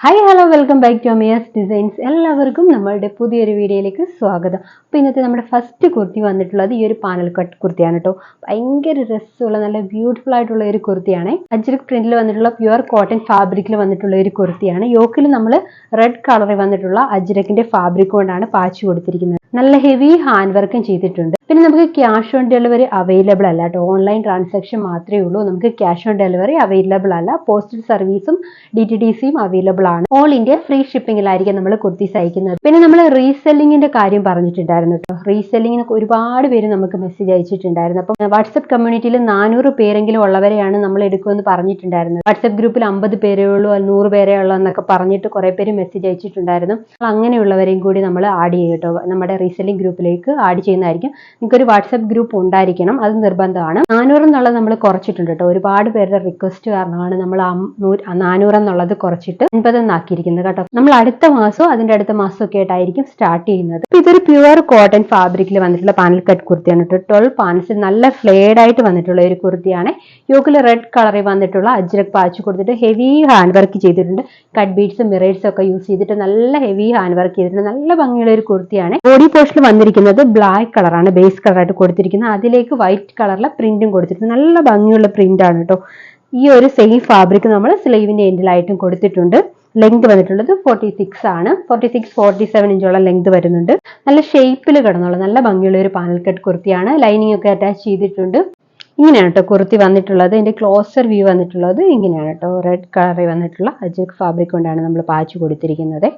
Hi hello welcome back to Amiya's designs എല്ലാവർക്കും നമ്മളുടെ പുതിയൊരു വീഡിയോയിലേക്ക് സ്വാഗതം. അപ്പോൾ ഇന്നത്തെ നമ്മുടെ ഫസ്റ്റ് കുർത്തി വന്നിട്ടുള്ളത് ഈ ഒരു പാനൽ കട്ട് കുർത്തിയാണ് കേട്ടോ ഭയങ്കര രസമുള്ള നല്ല ബ്യൂട്ടിഫുൾ ആയിട്ടുള്ള ഒരു കുർത്തിയാണ്. അജ്രക് പ്രിന്റിൽ വന്നിട്ടുള്ള പ്യുവർ കോട്ടൺ ഫാബ്രിക്കിൽ വന്നിട്ടുള്ള ഒരു കുർത്തിയാണ്. യോക്കിൽ നമ്മൾ റെഡ് കളറിൽ വന്നിട്ടുള്ള അജ്രക്കിന്റെ ഫാബ്രിക് കൊണ്ടാണ് പാച്ച് കൊടുത്തിരിക്കുന്നത്. നല്ല ഹെവി ഹാൻഡ് വർക്കും ചെയ്തിട്ടുണ്ട്. പിന്നെ നമുക്ക് ക്യാഷ് ഓൺ ഡെലിവറി അവൈലബിൾ അല്ല കേട്ടോ. ഓൺലൈൻ ട്രാൻസാക്ഷൻ മാത്രമേ ഉള്ളൂ. നമുക്ക് ക്യാഷ് ഓൺ ഡെലിവറി അവൈലബിൾ അല്ല. പോസ്റ്റൽ സർവീസും ഡി ടി ഡി സിയും അവൈലബിൾ ആണ്. ഓൾ ഇന്ത്യ ഫ്രീ ഷിപ്പിംഗിലായിരിക്കും നമ്മൾ കുർത്തി അയക്കുന്നത്. പിന്നെ നമ്മൾ റീസെല്ലിങ്ങിന്റെ കാര്യം പറഞ്ഞിട്ടുണ്ടായിരുന്നു കേട്ടോ. റീസെല്ലിങ്ങിന് ഒരുപാട് പേര് നമുക്ക് മെസ്സേജ് അയച്ചിട്ടുണ്ടായിരുന്നു. അപ്പം വാട്സപ്പ് കമ്മ്യൂണിറ്റിയിൽ നാനൂറ് പേരെങ്കിലും ഉള്ളവരെയാണ് നമ്മൾ എടുക്കുമെന്ന് പറഞ്ഞിട്ടുണ്ടായിരുന്നത് വാട്സപ്പ് ഗ്രൂപ്പിൽ അമ്പത് പേരേ ഉള്ളൂ നൂറ് പേരേ ഉള്ളൂ എന്നൊക്കെ പറഞ്ഞിട്ട് കുറെ പേര് മെസ്സേജ് അയച്ചിട്ടുണ്ടായിരുന്നു. അങ്ങനെയുള്ളവരെയും കൂടി നമ്മൾ ആഡ് ചെയ്യും കേട്ടോ. നമ്മുടെ റീസെല്ലിംഗ് ഗ്രൂപ്പിലേക്ക് ആഡ് ചെയ്യുന്നതായിരിക്കും. നിങ്ങൾക്കൊരു വാട്സപ്പ് ഗ്രൂപ്പ് ഉണ്ടായിരിക്കണം. അത് നിർബന്ധമാണ്. നാനൂറ് എന്നുള്ളത് നമ്മൾ കുറച്ചിട്ടുണ്ട് കേട്ടോ. ഒരുപാട് പേരുടെ റിക്വസ്റ്റ് കാരണമാണ് നമ്മൾ നാനൂറ് എന്നുള്ളത് കുറച്ചിട്ട് അൻപത് എന്നാക്കിയിരിക്കുന്നത് കേട്ടോ. നമ്മൾ അടുത്ത മാസവും അതിന്റെ അടുത്ത മാസവും ഒക്കെ ആയിട്ടായിരിക്കും സ്റ്റാർട്ട് ചെയ്യുന്നത്. അപ്പൊ ഇതൊരു പ്യുവർ കോട്ടൺ ഫാബ്രിക്കിൽ വന്നിട്ടുള്ള പാനൽ കട്ട് കുർത്തിയാണ് കേട്ടോ. ട്വൽവ് പാൻസിൽ നല്ല ഫ്ലേഡ് ആയിട്ട് വന്നിട്ടുള്ള ഒരു കുർത്തിയാണ്. യോക്കിൽ റെഡ് കളറിൽ വന്നിട്ടുള്ള അജ്രക് പാച്ച് കൊടുത്തിട്ട് ഹെവി ഹാൻഡ് വർക്ക് ചെയ്തിട്ടുണ്ട്. കട്ട് ബീഡ്സും മിറേഴ്സും ഒക്കെ യൂസ് ചെയ്തിട്ട് നല്ല ഹെവി ഹാൻഡ് വർക്ക് ചെയ്തിട്ടുണ്ട് നല്ല ഭംഗിയുള്ള ഒരു കുർത്തിയാണ്. ബോഡി പോസ്റ്റിൽ വന്നിരിക്കുന്നത് ബ്ലാക്ക് കളറാണ് ബേസ് കളറായിട്ട് കൊടുത്തിരിക്കുന്നത്. അതിലേക്ക് വൈറ്റ് കളറിലെ പ്രിന്റും കൊടുത്തിട്ടുണ്ട്. നല്ല ഭംഗിയുള്ള പ്രിന്റ് ആണ് കേട്ടോ ഈ ഒരു സെയിം ഫാബ്രിക് നമ്മൾ സ്ലീവിന്റെ എൻഡിലായിട്ടും കൊടുത്തിട്ടുണ്ട്. ലെങ്ത് വന്നിട്ടുള്ളത് ഫോർട്ടി സിക്സ് ആണ്. ഫോർട്ടി സിക്സ് ഫോർട്ടി സെവൻ ഇഞ്ചോളം ലെങ്ത് വരുന്നുണ്ട്. നല്ല ഷേപ്പിൽ കിടന്നുള്ള നല്ല ഭംഗിയുള്ള ഒരു പാനൽ കട്ട് കുർത്തിയാണ് ലൈനിങ് ഒക്കെ അറ്റാച്ച് ചെയ്തിട്ടുണ്ട്. ഇങ്ങനെയാണ് കേട്ടോ കുർത്തി വന്നിട്ടുള്ളത്. ഇതിന്റെ ക്ലോസർ വ്യൂ വന്നിട്ടുള്ളത് ഇങ്ങനെയാണ് കേട്ടോ റെഡ് കളറിൽ വന്നിട്ടുള്ള അജക് ഫാബ്രിക് കൊണ്ടാണ് നമ്മൾ പാച്ച് കൊടുത്തിരിക്കുന്നത്.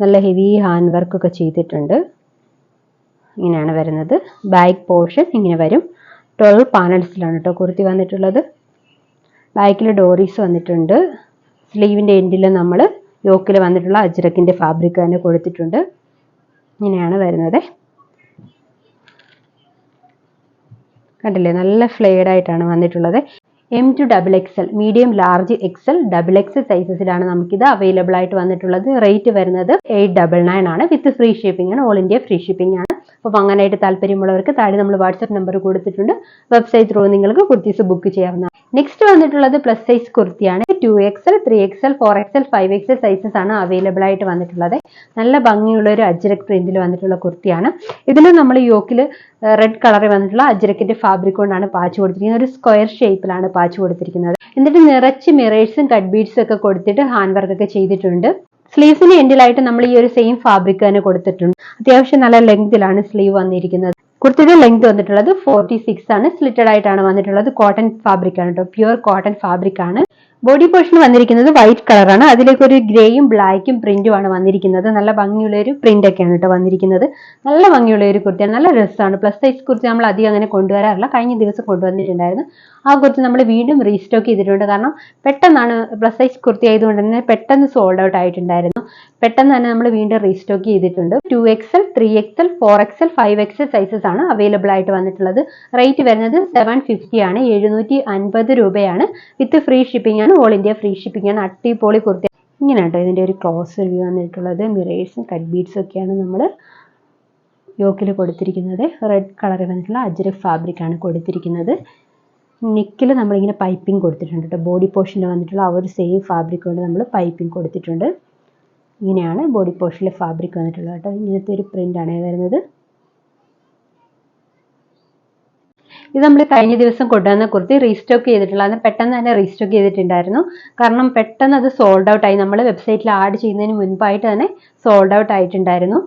നല്ല ഹെവി ഹാൻഡ് വർക്ക് ഒക്കെ ചെയ്തിട്ടുണ്ട്. ഇങ്ങനെയാണ് വരുന്നത്. ബാക്ക് പോർഷൻ ഇങ്ങനെ വരും. ട്വൽവ് പാനൽസിലാണ് കേട്ടോ കുർത്തി വന്നിട്ടുള്ളത്. ബാക്കിൽ ഡോറീസ് വന്നിട്ടുണ്ട്. സ്ലീവിന്റെ എൻഡിൽ നമ്മൾ യോക്കിൽ വന്നിട്ടുള്ള അജ്രക്കിന്റെ ഫാബ്രിക് തന്നെ കൊടുത്തിട്ടുണ്ട്. ഇങ്ങനെയാണ് വരുന്നത്. കണ്ടില്ലേ? നല്ല ഫ്ലെയർഡ് ആയിട്ടാണ് വന്നിട്ടുള്ളത്. M to double XL medium large XL double X സൈസസിലാണ് നമുക്കിത് അവൈലബിൾ ആയിട്ട് വന്നിട്ടുള്ളത്. റേറ്റ് വരുന്നത് എയ്റ്റ് ഡബിൾ നയൻ ആണ്. വിത്ത് ഫ്രീ ഷിപ്പിംഗ് ആണ്. ഓൾ ഇന്ത്യ ഫ്രീ ഷിപ്പിംഗ് ആണ്. അപ്പോൾ വാങ്ങാനായിട്ട് താല്പര്യമുള്ളവർക്ക് താഴെ നമ്മൾ വാട്സപ്പ് നമ്പർ കൊടുത്തിട്ടുണ്ട്. വെബ്സൈറ്റ് ത്രൂ നിങ്ങൾക്ക് കുർത്തീസ് ബുക്ക് ചെയ്യാവുന്നതാണ് നെക്സ്റ്റ് വന്നിട്ടുള്ളത് പ്ലസ് സൈസ് കുർത്തിയാണ്. Two XL three XL four XL five XL sizes ആണ് അവൈലബിൾ ആയിട്ട് വന്നിട്ടുള്ളത്. നല്ല ഭംഗിയുള്ള ഒരു അജ്രക് പ്രിന്റിൽ വന്നിട്ടുള്ള കുർത്തിയാണ്. ഇതിൽ നമ്മൾ യോക്കിൽ റെഡ് കളറിൽ വന്നിട്ടുള്ള അജ്രക്കിന്റെ ഫാബ്രിക് കൊണ്ടാണ് പാച്ച് കൊടുത്തിരിക്കുന്നത്. ഒരു സ്ക്വയർ ഷേപ്പിലാണ് പാച്ച് കൊടുത്തിരിക്കുന്നത്. എന്നിട്ട് നിറച്ച് മിറേഴ്സും കട്ട് ബീഡ്സും ഒക്കെ കൊടുത്തിട്ട് ഹാൻഡ് വർക്ക് ഒക്കെ ചെയ്തിട്ടുണ്ട്. സ്ലീവ്സിന് എൻഡിലായിട്ട് നമ്മൾ ഈ ഒരു സെയിം ഫാബ്രിക് തന്നെ കൊടുത്തിട്ടുണ്ട്. അത്യാവശ്യം നല്ല ലെങ്തിലാണ് സ്ലീവ് വന്നിരിക്കുന്നത്. കുർത്തിയുടെ ലെങ്ത് വന്നിട്ടുള്ളത് ഫോർട്ടി സിക്സ് ആണ്. സ്ലിറ്റഡ് ആയിട്ടാണ് വന്നിട്ടുള്ളത്. കോട്ടൺ ഫാബ്രിക് ആണ് കേട്ടോ പ്യുവർ കോട്ടൺ ഫാബ്രിക് ആണ്. ബോഡി പോർഷൻ വന്നിരിക്കുന്നത് വൈറ്റ് കളറാണ് അതിലേക്ക് ഒരു ഗ്രേയും ബ്ലാക്കും പ്രിന്റും ആണ് വന്നിരിക്കുന്നത്. നല്ല ഭംഗിയുള്ള ഒരു പ്രിന്റ് ഒക്കെയാണ് കേട്ടോ വന്നിരിക്കുന്നത്. നല്ല ഭംഗിയുള്ള ഒരു കുർത്തിയാണ്. നല്ല രസമാണ് പ്ലസ് സൈസ് കുർത്തി നമ്മൾ അധികം അങ്ങനെ കൊണ്ടുവരാറില്ല. കഴിഞ്ഞ ദിവസം കൊണ്ടുവന്നിട്ടുണ്ടായിരുന്നു. ആ കുർത്തി നമ്മൾ വീണ്ടും റീസ്റ്റോക്ക് ചെയ്തിട്ടുണ്ട്. കാരണം പെട്ടെന്നാണ് പ്ലസ് സൈസ് കുർത്തി ആയതുകൊണ്ട് തന്നെ പെട്ടെന്ന് സോൾഡ് ഔട്ട് ആയിട്ടുണ്ടായിരുന്നു. പെട്ടെന്ന് തന്നെ നമ്മൾ വീണ്ടും റീസ്റ്റോക്ക് ചെയ്തിട്ടുണ്ട്. Two XL three XL four XL five XL sizes ആണ് അവൈലബിൾ ആയിട്ട് വന്നിട്ടുള്ളത്. റേറ്റ് വരുന്നത് സെവൻ ഫിഫ്റ്റി ആണ്. എഴുന്നൂറ്റി അൻപത് രൂപയാണ്. വിത്ത് ഫ്രീ ഷിപ്പിംഗ് ആണ്. ഓൾ ഇന്ത്യ ഫ്രീ ഷിപ്പിംഗ് ആണ്. അട്ടിപൊളി കുർത്തി. ഇങ്ങനെ കേട്ടോ ഇതിന്റെ ഒരു ക്ലോസ് വ്യൂ വന്നിട്ടുള്ളത്. മിറേഴ്സും കട്ട് ബീഡ്സും ഒക്കെയാണ് നമ്മൾ യോക്കിൽ കൊടുത്തിരിക്കുന്നത്. റെഡ് കളറിൽ വന്നിട്ടുള്ള അജ്രക് ഫാബ്രിക് ആണ് കൊടുത്തിരിക്കുന്നത്. നെക്കിൽ നമ്മളിങ്ങനെ പൈപ്പിംഗ് കൊടുത്തിട്ടുണ്ട് കേട്ടോ. ബോഡി പോർഷനിൽ വന്നിട്ടുള്ള ആ ഒരു സെയിം ഫാബ്രിക് കൊണ്ട് നമ്മൾ പൈപ്പിംഗ് കൊടുത്തിട്ടുണ്ട്. ഇങ്ങനെയാണ് ബോഡി പോർഷനിലെ ഫാബ്രിക് വന്നിട്ടുള്ളത് കേട്ടോ. ഇങ്ങനത്തെ ഒരു പ്രിന്റാണ് വരുന്നത്. ഇത് നമ്മൾ കഴിഞ്ഞ ദിവസം കൊണ്ടുവന്ന കുർത്തി റീസ്റ്റോക്ക് ചെയ്തിട്ടുള്ള അത് പെട്ടെന്ന് തന്നെ റീസ്റ്റോക്ക് ചെയ്തിട്ടുണ്ടായിരുന്നു. കാരണം പെട്ടെന്ന് അത് സോൾഡ് ഔട്ട് ആയി. നമ്മൾ വെബ്സൈറ്റിൽ ആഡ് ചെയ്യുന്നതിന് മുൻപായിട്ട് തന്നെ സോൾഡ് ഔട്ട് ആയിട്ടുണ്ടായിരുന്നു.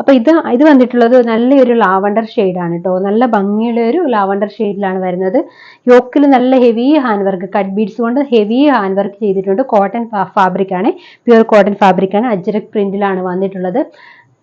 അപ്പോൾ ഇത് ഇത് വന്നിട്ടുള്ളത് നല്ലൊരു ലാവണ്ടർ ആണ് കേട്ടോ നല്ല ഭംഗിയുള്ള ഒരു ലാവണ്ടർ ഷെയ്ഡിലാണ് വരുന്നത്. യോക്കിൽ നല്ല heavy hand work cut beads കൊണ്ട് ഹെവി ഹാൻഡ് വർക്ക് ചെയ്തിട്ടുണ്ട്. കോട്ടൺ ഫാബ്രിക് ആണ്. പ്യുവർ കോട്ടൺ ഫാബ്രിക് ആണ്. അജ്രക് പ്രിന്റിലാണ് വന്നിട്ടുള്ളത്.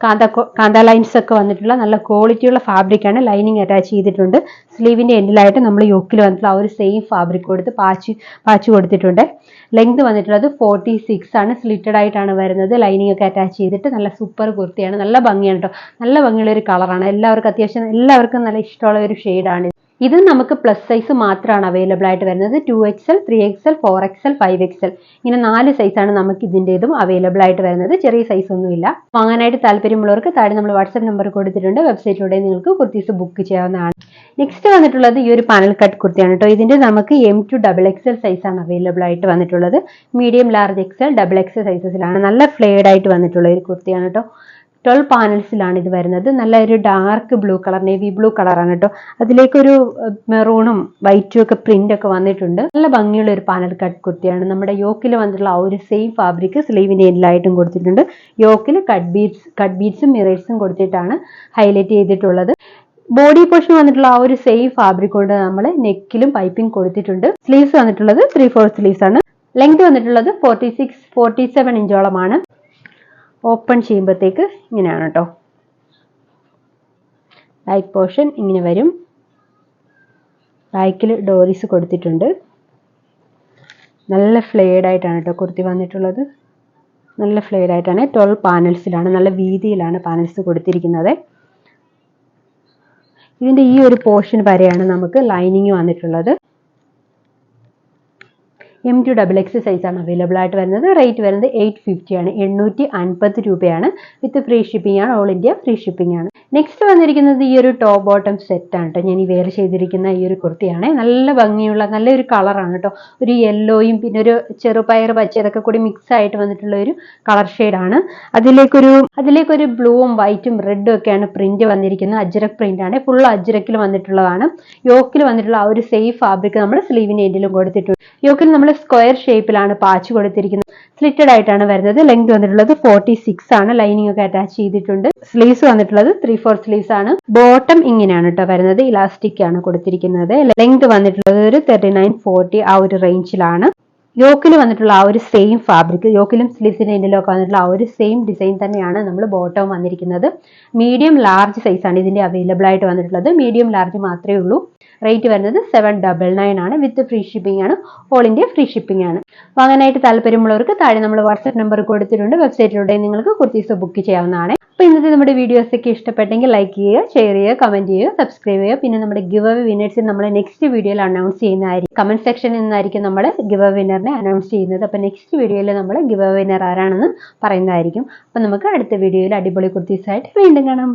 കാന്ത കാന്ത ലൈൻസ് ഒക്കെ വന്നിട്ടുള്ള നല്ല ക്വാളിറ്റിയുള്ള ഫാബ്രിക് ആണ് ലൈനിങ് അറ്റാച്ച് ചെയ്തിട്ടുണ്ട്. സ്ലീവിന്റെ എൻഡിലായിട്ട് നമ്മൾ യോക്കിൽ വന്നിട്ടുള്ള ആ ഒരു സെയിം ഫാബ്രിക് കൊടുത്ത് പാച്ച് പാച്ച് കൊടുത്തിട്ടുണ്ട്. ലെങ്ത് വന്നിട്ടുള്ളത് ഫോർട്ടി സിക്സ് ആണ്. സ്ലിറ്റഡ് ആയിട്ടാണ് വരുന്നത്. ലൈനിങ് ഒക്കെ അറ്റാച്ച് ചെയ്തിട്ട് നല്ല സൂപ്പർ കുർത്തിയാണ്. നല്ല ഭംഗിയാണ് കേട്ടോ നല്ല ഭംഗിയുള്ള ഒരു കളറാണ് എല്ലാവർക്കും അത്യാവശ്യം എല്ലാവർക്കും നല്ല ഇഷ്ടമുള്ള ഒരു ഷെയ്ഡാണ് ഇത് നമുക്ക് പ്ലസ് സൈസ് മാത്രമാണ് അവൈലബിൾ ആയിട്ട് വരുന്നത്. Two XL three XL four XL five XL ഇങ്ങനെ നാല് സൈസാണ് നമുക്ക് ഇതിന്റെതും അവൈലബിൾ ആയിട്ട് വരുന്നത്. ചെറിയ സൈസ് ഒന്നുമില്ല വാങ്ങാനായിട്ട് താല്പര്യമുള്ളവർക്ക് താഴെ നമ്മൾ വാട്സപ്പ് നമ്പർ കൊടുത്തിട്ടുണ്ട്. വെബ്സൈറ്റിലൂടെ നിങ്ങൾക്ക് കുർത്തീസ് ബുക്ക് ചെയ്യാവുന്നതാണ്. നെക്സ്റ്റ് വന്നിട്ടുള്ളത് ഈ ഒരു പാനൽ കട്ട് കുർത്തിയാണ് കേട്ടോ. ഇതിന്റെ നമുക്ക് എം ടു ഡബിൾ എക്സൽ സൈസാണ് അവൈലബിൾ ആയിട്ട് വന്നിട്ടുള്ളത്. Medium large XL double XL സൈസസിലാണ് നല്ല ഫ്ലേഡ് ആയിട്ട് വന്നിട്ടുള്ള ഒരു കുർത്തിയാണ് കേട്ടോ. ട്വൽവ് പാനൽസിലാണ് ഇത് വരുന്നത്. നല്ല ഒരു dark blue colour navy blue കളറാണ് കേട്ടോ അതിലേക്കൊരു മെറൂണും വൈറ്റും ഒക്കെ പ്രിന്റ് ഒക്കെ വന്നിട്ടുണ്ട്. നല്ല ഭംഗിയുള്ള ഒരു പാനൽ കട്ട് കുർത്തിയാണ് നമ്മുടെ യോക്കിൽ വന്നിട്ടുള്ള ആ ഒരു സെയിം ഫാബ്രിക് സ്ലീവിന് എല്ലായിട്ടും കൊടുത്തിട്ടുണ്ട്. യോക്കിൽ കട്ട് ബീഡ്സ് കട്ട് ബീഡ്സും മിറേഴ്സും കൊടുത്തിട്ടാണ് ഹൈലൈറ്റ് ചെയ്തിട്ടുള്ളത്. ബോഡി പോർഷൻ വന്നിട്ടുള്ള ആ ഒരു സെയിം ഫാബ്രിക് കൊണ്ട് നമ്മൾ നെക്കിലും പൈപ്പിംഗ് കൊടുത്തിട്ടുണ്ട്. സ്ലീവ്സ് വന്നിട്ടുള്ളത് ത്രീ ഫോർ സ്ലീവ്സ് ആണ്. ലെങ്ത് വന്നിട്ടുള്ളത് ഫോർട്ടി സിക്സ് ഫോർട്ടി സെവൻ ഇഞ്ചോളമാണ്. ഓപ്പൺ ചെയ്യുമ്പോഴത്തേക്ക് ഇങ്ങനെയാണ് കേട്ടോ ബാക്ക് പോർഷൻ ഇങ്ങനെ വരും. ബാക്കിൽ ഡോറീസ് കൊടുത്തിട്ടുണ്ട്. നല്ല ഫ്ലെയർഡ് ആയിട്ടാണ് കേട്ടോ കുർത്തി വന്നിട്ടുള്ളത്. നല്ല ഫ്ലെയർഡ് ആയിട്ടാണ്. ട്വൽവ് പാനൽസിലാണ് നല്ല വീതിയിലാണ് പാനൽസ് കൊടുത്തിരിക്കുന്നത്. ഇതിന്റെ ഈ ഒരു പോർഷൻ വരെയാണ് നമുക്ക് ലൈനിങ് വന്നിട്ടുള്ളത്. എം ടു ഡബിൾ എക്സ് സൈസാണ് അവൈലബിൾ ആയിട്ട് വരുന്നത്. റേറ്റ് വരുന്നത് എയ്റ്റ് ഫിഫ്റ്റി ആണ്. എണ്ണൂറ്റി അൻപത് രൂപയാണ്. വിത്ത് ഫ്രീ ഷിപ്പിംഗ് ആണ്. ഓൾ ഇന്ത്യ ഫ്രീ ഷിപ്പിംഗ് ആണ്. നെക്സ്റ്റ് വന്നിരിക്കുന്നത് ഈ ഒരു ടോപ്പ് ബോട്ടം സെറ്റാണ് കേട്ടോ ഞാൻ ഈ വെയർ ചെയ്തിരിക്കുന്ന ഈ ഒരു കുർത്തിയാണ്. നല്ല ഭംഗിയുള്ള നല്ലൊരു കളറാണ് കേട്ടോ ഒരു യെല്ലോയും പിന്നെ ഒരു ചെറുപയർ പച്ച ഇതൊക്കെ കൂടി മിക്സ് ആയിട്ട് വന്നിട്ടുള്ള ഒരു കളർ ഷെയ്ഡാണ് അതിലേക്കൊരു അതിലേക്കൊരു ബ്ലൂവും വൈറ്റും റെഡും ഒക്കെയാണ് പ്രിന്റ് വന്നിരിക്കുന്നത്. അജ്രക് പ്രിന്റ് ആണ്. ഫുൾ അജ്രക്കിൽ വന്നിട്ടുള്ളതാണ്. യോക്കിൽ വന്നിട്ടുള്ള ആ ഒരു സേഫ് ഫാബ്രിക് നമ്മൾ സ്ലീവിന്റെ എൻഡിലും കൊടുത്തിട്ടുണ്ട്. യോക്കിൽ നമ്മൾ സ്ക്വയർ ഷേപ്പിലാണ് പാച്ച് കൊടുത്തിരിക്കുന്നത്. സ്ലിറ്റഡ് ആയിട്ടാണ് വരുന്നത്. ലെങ്ത് വന്നിട്ടുള്ളത് ഫോർട്ടി സിക്സ് ആണ്. ലൈനിങ് ഒക്കെ അറ്റാച്ച് ചെയ്തിട്ടുണ്ട്. സ്ലീവ്സ് വന്നിട്ടുള്ളത് ത്രീ ഫോർ സ്ലീവ്സ് ആണ്. ബോട്ടം ഇങ്ങനെയാണ് കേട്ടോ വരുന്നത്. ഇലാസ്റ്റിക് ആണ് കൊടുത്തിരിക്കുന്നത്. ലെങ്ത് വന്നിട്ടുള്ളത് ഒരു തേർട്ടി നയൻ ഫോർട്ടി ആ ഒരു റേഞ്ചിലാണ് യോക്കിൽ വന്നിട്ടുള്ള ആ ഒരു സെയിം ഫാബ്രിക് യോക്കിലും സ്ലീവ്സിന്റെ എൻഡിലും ഒക്കെ വന്നിട്ടുള്ള ആ ഒരു സെയിം ഡിസൈൻ തന്നെയാണ് നമ്മൾ ബോട്ടം വന്നിരിക്കുന്നത്. മീഡിയം ലാർജ് സൈസാണ് ഇതിന്റെ അവൈലബിൾ ആയിട്ട് വന്നിട്ടുള്ളത്. മീഡിയം ലാർജ് മാത്രമേ ഉള്ളൂ. റേറ്റ് വരുന്നത് സെവൻ ഡബിൾ നയൻ ആണ്. വിത്ത് ഫ്രീ ഷിപ്പിംഗ് ആണ്. ഓൾ ഇന്ത്യ ഫ്രീ ഷിപ്പിംഗ് ആണ്. വാങ്ങാനായിട്ട് താല്പര്യമുള്ളവർക്ക് താഴെ നമ്മൾ വാട്സ്ആപ്പ് നമ്പർ കൊടുത്തിട്ടുണ്ട്. വെബ്സൈറ്റിലൂടെ നിങ്ങൾക്ക് കുർത്തീസ് ബുക്ക് ചെയ്യാവുന്നതാണ്. അപ്പോൾ ഇന്നത്തെ നമ്മുടെ വീഡിയോസ് ഒക്കെ ഇഷ്ടപ്പെട്ടെങ്കിൽ ലൈക്ക് ചെയ്യുക ഷെയർ ചെയ്യുക കമന്റ് ചെയ്യുക സബ്സ്ക്രൈബ് ചെയ്യുക. പിന്നെ നമ്മുടെ ഗിവ് അവേ വിന്നേഴ്സ് നമ്മൾ നെക്സ്റ്റ് വീഡിയോയിൽ അനൗൺസ് ചെയ്യുന്നതായിരിക്കും. കമന്റ് സെക്ഷനിൽ നിന്നായിരിക്കും നമ്മൾ ഗിവ് വിന്നർ അനൗൺസ് ചെയ്യുന്നത്. അപ്പോൾ നെക്സ്റ്റ് വീഡിയോയിൽ നമ്മൾ ഗിവ് വിന്നർ ആരാണെന്ന് പറയുന്നതായിരിക്കും. അപ്പോൾ നമുക്ക് അടുത്ത വീഡിയോയിൽ അടിപൊളി കുർത്തീസായിട്ട് വീണ്ടും കാണാം.